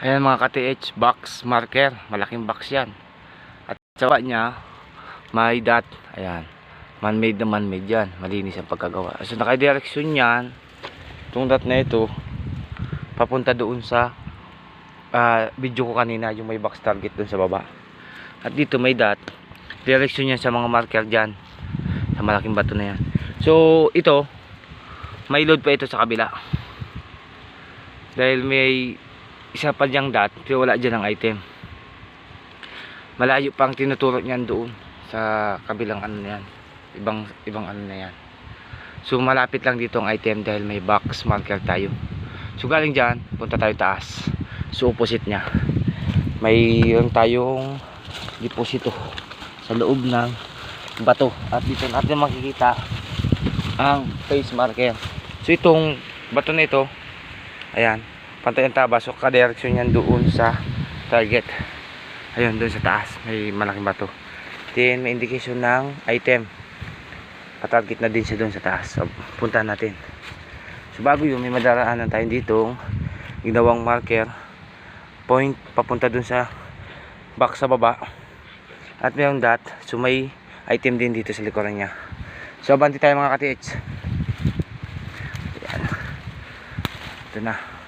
Ayan mga ka-TH, box marker. Malaking box yan. At sa niya, may dot. Ayan. Man-made na man-made yan. Malinis ang pagkagawa. So naka-direction yan. Itong dot na ito, papunta doon sa ah, video ko kanina, yung may box target doon sa baba. At dito may dot. Direction yan sa mga marker dyan. Sa malaking bato na yan. So ito, may load pa ito sa kabila. Dahil may isa pa diyang dot pero wala dyan ang item. Malayo pang tinuturo niyan doon sa kabilang ano yan. Ibang, ibang ano na yan. So malapit lang dito ang item dahil may box marker tayo. So galing dyan punta tayo taas. So opposite nya may yung tayong deposito sa loob ng bato. At dito natin makikita ang face marker. So itong bato na ito ayan pantay ang taba so kadireksyon yan doon sa target. Ayun doon sa taas may malaking bato. Then may indication ng item. Patarget na din siya doon sa taas. So punta natin. So bago yun may madaraanan tayo dito ginawang marker. Point papunta doon sa box sa baba. At mayroong dot so may item din dito sa likuran niya. So abanti tayo mga ka-TH ito na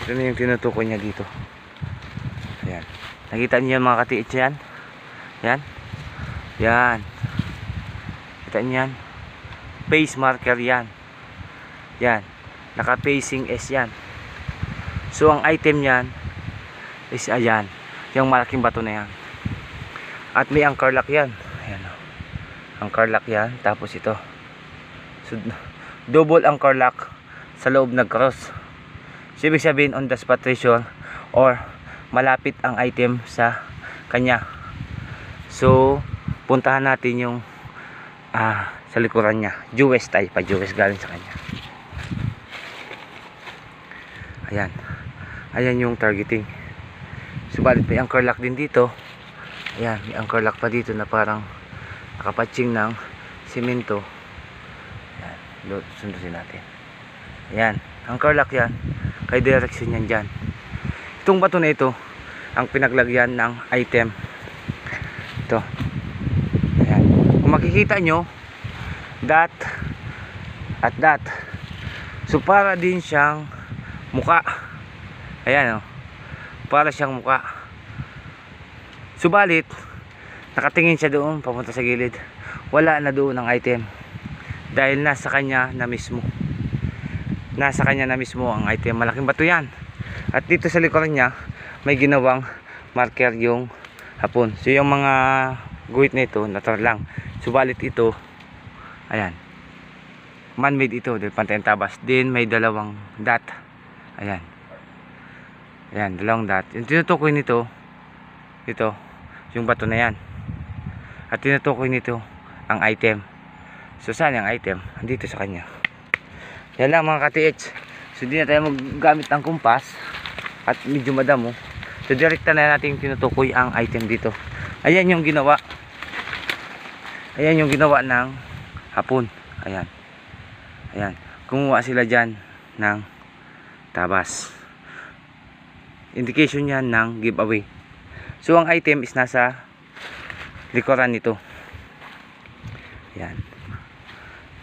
ito na yung tinutukoy niya dito. Ayan. Nakita niyo yung mga katiits yan? Yan. Yan. Kita niyo yan? Face marker yan. Yan. Naka-facing S yan. So, ang item yan is ayan. Yung malaking bato na yan. At may anchor lock yan. Ayan o. Anchor lock yan. Tapos ito. So, double anchor lock sa loob nag-cross. So, ibig sabihin on the spot treasure or malapit ang item sa kanya. So, puntahan natin yung ah, sa likuran niya. Jewes tayo pa. Jewes galing sa kanya. Ayan. Ayan yung targeting. Subalit may anchor lock din dito. Ayan, may anchor lock pa dito na parang nakapatching ng simento. Ayan, sundusin natin. Ayan, anchor lock yan. Kay direction yan dyan. Itong bato na ito, ang pinaglagyan ng item. Ito. Ayan. Kung makikita nyo, that at that. So para din siyang muka. Ayan o. Para siyang muka. Subalit, nakatingin siya doon, papunta sa gilid. Wala na doon ang item. Dahil nasa kanya na mismo nasa kanya na mismo ang item. Malaking bato yan. At dito sa likuran niya may ginawang marker yung hapon. So yung mga guhit na ito natural lang. Subalit ito ayan. Man made ito dahil pantay ang tabas. Din may dalawang dot. Ayan. Ayan dalawang dot. Yung tinutukoy nito ito yung bato na yan. At tinutukoy nito ang item. So saan yung item? Dito sa kanya yan lang mga ka-TH. So di na tayo maggamit ng kumpas at medyo madamo. So direkta na natin tinutukoy ang item dito. Ayan yung ginawa. Ayan yung ginawa ng hapon. Ayan. Ayan. Kumuha sila dyan ng tabas. Indication yan ng giveaway. So ang item is nasa likuran nito. Ayan.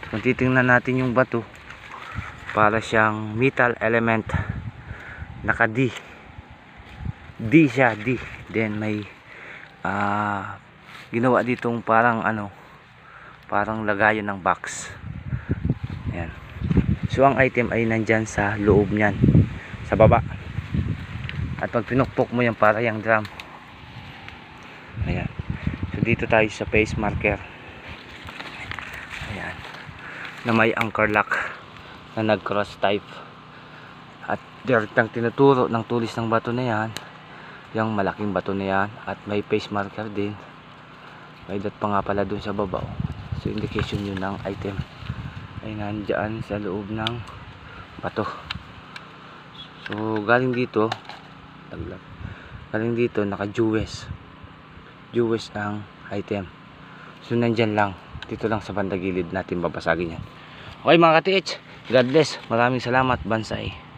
Kung titingnan natin yung bato, para siyang metal element. Naka D. D siya D. Then may ah ginawa ditong parang ano parang lagayan ng box. Yan so ang item ay nandyan sa loob nyan sa baba. At pag pinukpok mo yan para yung drum. Ayan. So dito tayo sa face marker. Ayan. Na may anchor lock na nag cross type. At direktang tinuturo ng tulis ng bato na yan yung malaking bato na yan at may face marker din. May dot pa nga pala dun sa baba oh. so indication yun ng item. Ay nandyan sa loob ng bato. So galing dito daglag galing dito naka jewes jewes ang item. So nandyan lang. Dito lang sa bandagilid natin babasagin yan Okay mga ka-TH, God bless. Maraming salamat, Bansay.